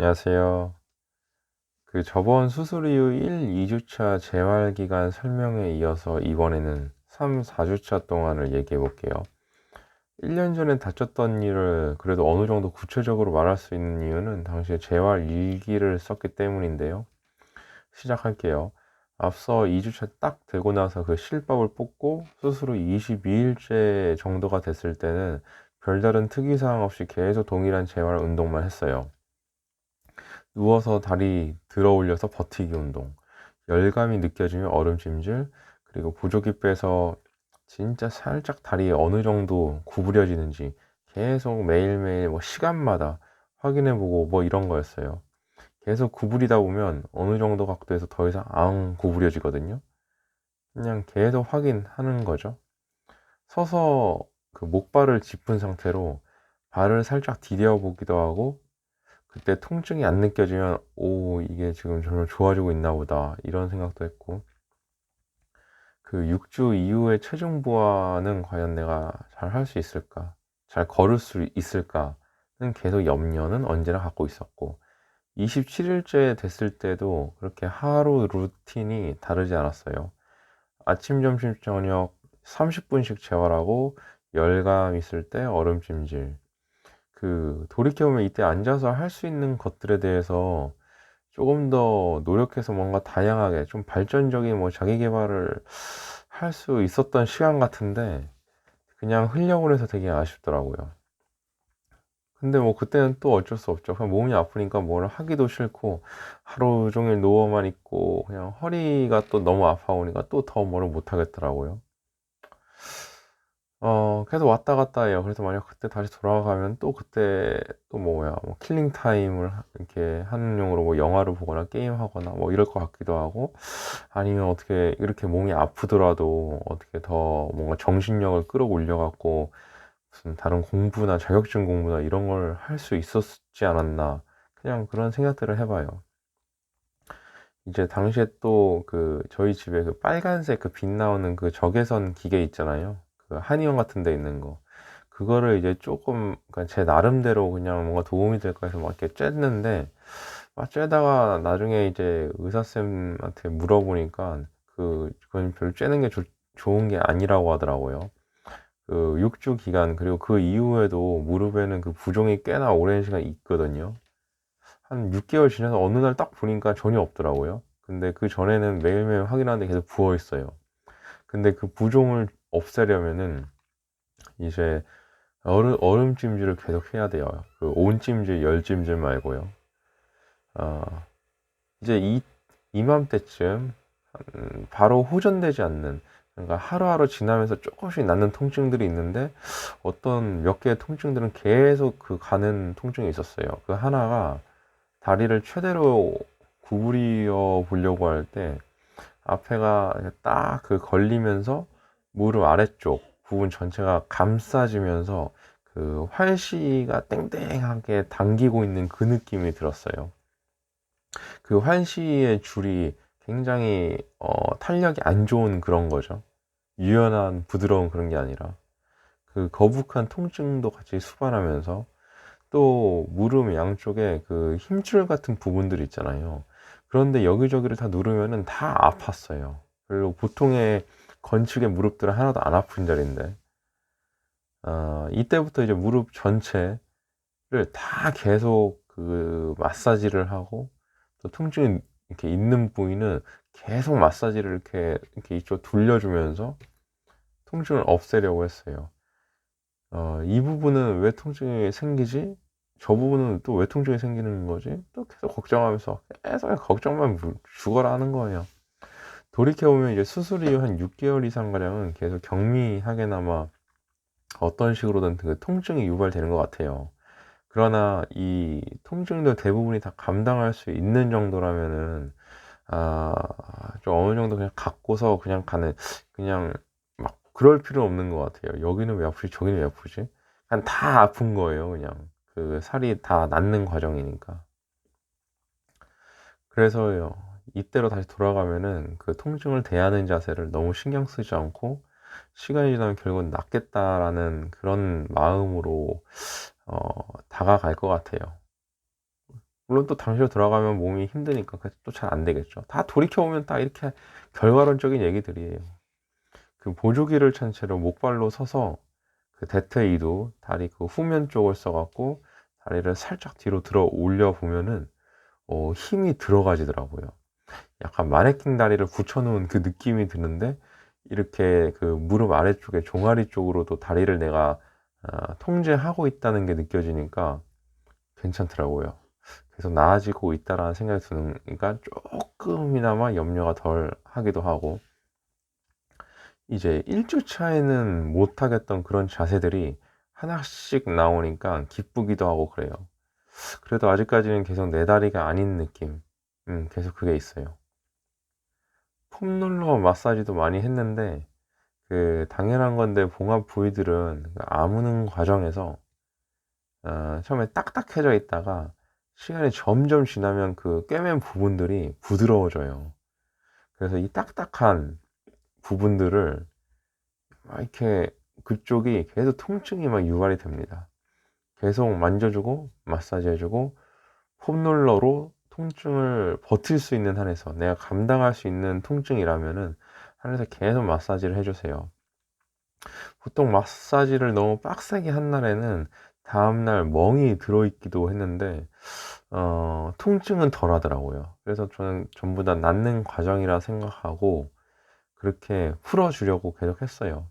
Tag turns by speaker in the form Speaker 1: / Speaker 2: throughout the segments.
Speaker 1: 안녕하세요. 그 저번 수술 이후 1, 2주차 재활 기간 설명에 이어서 이번에는 3, 4주차 동안을 얘기해 볼게요. 1년 전에 다쳤던 일을 그래도 어느 정도 구체적으로 말할 수 있는 이유는 당시에 재활 일기를 썼기 때문인데요. 시작할게요. 앞서 2주차 딱 되고 나서 그 실밥을 뽑고 수술 후 22일째 정도가 됐을 때는 별다른 특이사항 없이 계속 동일한 재활 운동만 했어요. 누워서 다리 들어 올려서 버티기 운동, 열감이 느껴지면 얼음찜질, 그리고 부조기 빼서 진짜 살짝 다리 어느 정도 구부려지는지 계속 매일매일 뭐 시간마다 확인해보고 뭐 이런 거였어요. 계속 구부리다 보면 어느 정도 각도에서 더 이상 안 구부려지거든요. 그냥 계속 확인하는 거죠. 서서 그 목발을 짚은 상태로 발을 살짝 디뎌 보기도 하고 그때 통증이 안 느껴지면 오 이게 지금 점점 좋아지고 있나 보다. 이런 생각도 했고. 그 6주 이후의 체중 부하는 과연 내가 잘 할 수 있을까? 잘 걸을 수 있을까는 계속 염려는 언제나 갖고 있었고 27일째 됐을 때도 그렇게 하루 루틴이 다르지 않았어요. 아침 점심 저녁 30분씩 재활하고 열감 있을 때 얼음찜질 그 돌이켜보면 이때 앉아서 할 수 있는 것들에 대해서 조금 더 노력해서 뭔가 다양하게 좀 발전적인 뭐 자기 개발을 할 수 있었던 시간 같은데 그냥 흘려고 해서 되게 아쉽더라고요. 근데 뭐 그때는 또 어쩔 수 없죠. 그냥 몸이 아프니까 뭘 하기도 싫고 하루 종일 누워만 있고 그냥 허리가 또 너무 아파오니까 또 더 뭐를 못 하겠더라고요. 어 계속 왔다 갔다 해요. 그래서 만약 그때 다시 돌아가면 또 그때 또 뭐야 뭐 킬링 타임을 이렇게 하는 용으로 뭐 영화를 보거나 게임하거나 뭐 이럴 것 같기도 하고 아니면 어떻게 이렇게 몸이 아프더라도 어떻게 더 뭔가 정신력을 끌어올려 갖고 무슨 다른 공부나 자격증 공부나 이런 걸 할 수 있었지 않았나 그냥 그런 생각들을 해봐요. 이제 당시에 또 그 저희 집에 그 빨간색 그 빛 나오는 그 적외선 기계 있잖아요. 그 한의원 같은 데 있는 거 그거를 이제 조금 그러니까 제 나름대로 그냥 뭔가 도움이 될까 해서 막 이렇게 쬐는데 막 쬐다가 나중에 이제 의사쌤한테 물어보니까 그 그건 별로 쬐는 게 조, 좋은 게 아니라고 하더라고요. 그 6주 기간 그리고 그 이후에도 무릎에는 그 부종이 꽤나 오랜 시간 있거든요. 한 6개월 지나서 어느 날 딱 보니까 전혀 없더라고요. 근데 그 전에는 매일매일 확인하는데 계속 부어 있어요. 근데 그 부종을 없애려면은 이제 얼음, 얼음 찜질을 계속 해야 돼요. 그 온 찜질, 열 찜질 말고요. 어, 이제 이, 이맘때쯤 음, 바로 호전되지 않는 그러니까 하루하루 지나면서 조금씩 낫는 통증들이 있는데 어떤 몇 개의 통증들은 계속 그 가는 통증이 있었어요. 그 하나가 다리를 최대로 구부려 보려고 할 때 앞에가 딱 그 걸리면서 무릎 아래쪽 부분 전체가 감싸지면서 그 활시가 땡땡하게 당기고 있는 그 느낌이 들었어요. 그 활시의 줄이 굉장히 어, 탄력이 안 좋은 그런 거죠. 유연한 부드러운 그런 게 아니라 그 거북한 통증도 같이 수반하면서 또 무릎 양쪽에 그 힘줄 같은 부분들 있잖아요. 그런데 여기저기를 다 누르면은 다 아팠어요. 그리고 보통의 건축의 무릎들은 하나도 안 아픈 자리인데 어, 이때부터 이제 무릎 전체를 다 계속 그 마사지를 하고 또 통증이 이렇게 있는 부위는 계속 마사지를 이렇게 이렇게 이쪽 돌려주면서 통증을 없애려고 했어요. 어, 이 부분은 왜 통증이 생기지? 저 부분은 또 왜 통증이 생기는 거지? 또 계속 걱정하면서 계속 걱정만 죽어라 하는 거예요. 돌이켜보면 이제 수술 이후 한 6개월 이상 가량은 계속 경미하게나마 어떤 식으로든 그 통증이 유발되는 것 같아요. 그러나 이 통증도 대부분이 다 감당할 수 있는 정도라면은 아, 좀 어느 정도 그냥 갖고서 그냥 가는 그냥 막 그럴 필요 없는 것 같아요. 여기는 왜 아프지? 저기는 왜 아프지? 그냥 다 아픈 거예요. 그냥 그 살이 다 낫는 과정이니까. 그래서요. 이때로 다시 돌아가면은 그 통증을 대하는 자세를 너무 신경 쓰지 않고 시간이 지나면 결국은 낫겠다라는 그런 마음으로 어, 다가갈 것 같아요. 물론 또 당시로 돌아가면 몸이 힘드니까 또 잘 안 되겠죠. 다 돌이켜보면 다 이렇게 결과론적인 얘기들이에요. 그 보조기를 찬 채로 목발로 서서 그 대퇴이도 다리 그 후면 쪽을 써갖고 다리를 살짝 뒤로 들어 올려 보면은 어, 힘이 들어가지더라고요. 약간 마네킹 다리를 붙여놓은 그 느낌이 드는데 이렇게 그 무릎 아래쪽에 종아리 쪽으로도 다리를 내가 아, 통제하고 있다는 게 느껴지니까 괜찮더라고요. 계속 나아지고 있다라는 생각이 드니까 조금이나마 염려가 덜 하기도 하고 이제 1주차에는 못 하겠던 그런 자세들이 하나씩 나오니까 기쁘기도 하고 그래요. 그래도 아직까지는 계속 내 다리가 아닌 느낌. 음, 계속 그게 있어요. 폼롤러 마사지도 많이 했는데, 그, 당연한 건데, 봉합 부위들은 아무는 과정에서, 어, 처음에 딱딱해져 있다가, 시간이 점점 지나면 그 꿰맨 부분들이 부드러워져요. 그래서 이 딱딱한 부분들을 막 이렇게 그쪽이 계속 통증이 막 유발이 됩니다. 계속 만져주고 마사지 해주고 폼롤러로 통증을 버틸 수 있는 한에서 내가 감당할 수 있는 통증이라면은 한에서 계속 마사지를 해주세요. 보통 마사지를 너무 빡세게 한 날에는 다음날 멍이 들어있기도 했는데 어, 통증은 덜 하더라고요. 그래서 저는 전부 다 낫는 과정이라 생각하고 그렇게 풀어주려고 계속 했어요.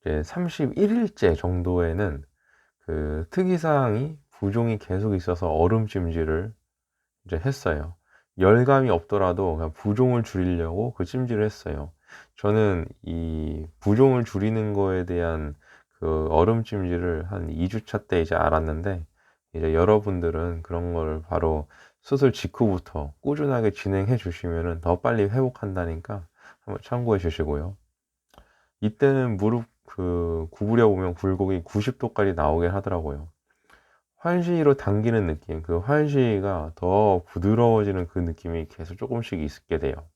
Speaker 1: 이제 31일째 정도에는 그 특이사항이 부종이 계속 있어서 얼음 찜질을 이제 했어요. 열감이 없더라도 그냥 부종을 줄이려고 그 찜질을 했어요. 저는 이 부종을 줄이는 거에 대한 그 얼음 찜질을 한 2주차 때 이제 알았는데 이제 여러분들은 그런 걸 바로 수술 직후부터 꾸준하게 진행해 주시면 더 빨리 회복한다니까 한번 참고해 주시고요. 이때는 무릎 그 구부려 보면 굴곡이 90도까지 나오긴 하더라고요. 환시로 당기는 느낌, 그 환시가 더 부드러워지는 그 느낌이 계속 조금씩 있게 돼요.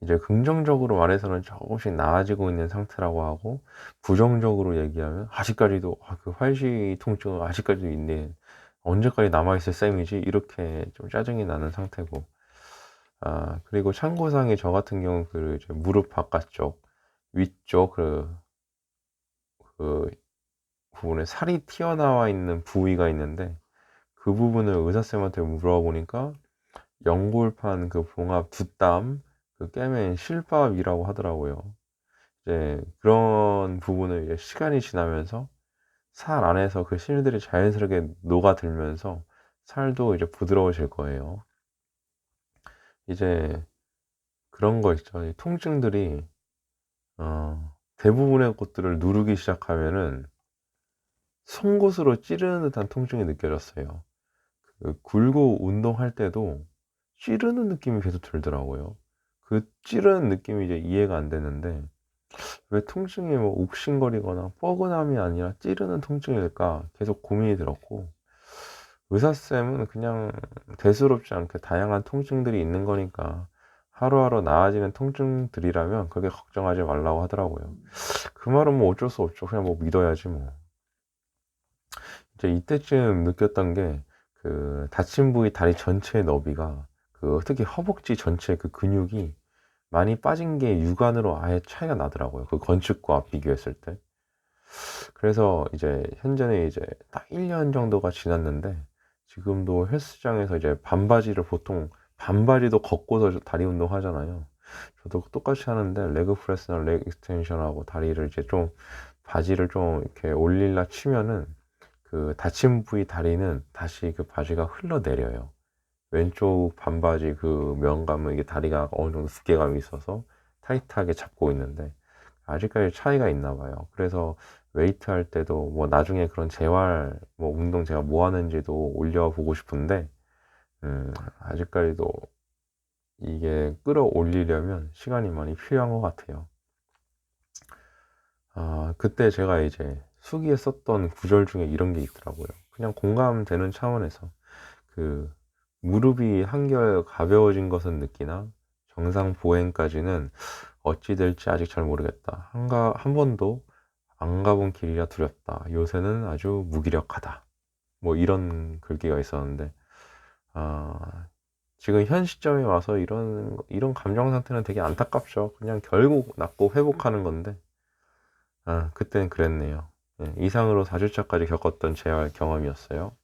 Speaker 1: 이제 긍정적으로 말해서는 조금씩 나아지고 있는 상태라고 하고 부정적으로 얘기하면 아직까지도 아, 그 활시 통증은 아직까지도 있네. 언제까지 남아있을 셈이지? 이렇게 좀 짜증이 나는 상태고. 아 그리고 참고상에 저 같은 경우 그 무릎 바깥쪽 위쪽 그, 그 부분에 살이 튀어나와 있는 부위가 있는데 그 부분을 의사쌤한테 물어보니까 연골판 그 봉합 두땀 그 깨맨 실밥이라고 하더라고요. 이제 그런 부분을 이제 시간이 지나면서 살 안에서 그 실들이 자연스럽게 녹아들면서 살도 이제 부드러워질 거예요. 이제 그런 거 있죠. 통증들이 어, 대부분의 것들을 누르기 시작하면은 송곳으로 찌르는 듯한 통증이 느껴졌어요. 그 굴고 운동할 때도 찌르는 느낌이 계속 들더라고요. 그 찌르는 느낌이 이제 이해가 안 되는데 왜 통증이 뭐 욱신거리거나 뻐근함이 아니라 찌르는 통증일까 계속 고민이 들었고 의사쌤은 그냥 대수롭지 않게 다양한 통증들이 있는 거니까 하루하루 나아지는 통증들이라면 그렇게 걱정하지 말라고 하더라고요. 그 말은 뭐 어쩔 수 없죠. 그냥 뭐 믿어야지 뭐. 이때쯤 느꼈던 게 그 다친 부위 다리 전체의 너비가 그 특히 허벅지 전체 그 근육이 많이 빠진 게 육안으로 아예 차이가 나더라고요. 그 건축과 비교했을 때. 그래서 이제 현재는 이제 딱 1년 정도가 지났는데 지금도 헬스장에서 이제 반바지를 보통 반바지도 걷고서 다리 운동 하잖아요. 저도 똑같이 하는데 레그 프레스나 레그 익스텐션하고 다리를 이제 좀 바지를 좀 이렇게 올릴라 치면은 그 다친 부위 다리는 다시 그 바지가 흘러내려요. 왼쪽 반바지 그 면감은 이게 다리가 어느 정도 두께감이 있어서 타이트하게 잡고 있는데 아직까지 차이가 있나 봐요. 그래서 웨이트 할 때도 뭐 나중에 그런 재활 뭐 운동 제가 뭐 하는지도 올려보고 싶은데 음 아직까지도 이게 끌어올리려면 시간이 많이 필요한 것 같아요. 아 그때 제가 이제 수기에 썼던 구절 중에 이런 게 있더라고요. 그냥 공감되는 차원에서 그 무릎이 한결 가벼워진 것은 느끼나 정상 보행까지는 어찌 될지 아직 잘 모르겠다. 한가 한 번도 안 가본 길이라 두렵다. 요새는 아주 무기력하다. 뭐 이런 글귀가 있었는데 아, 지금 현 시점에 와서 이런 이런 감정 상태는 되게 안타깝죠. 그냥 결국 낫고 회복하는 건데 아, 그땐 그랬네요. 네, 이상으로 4주차까지 겪었던 제 경험이었어요.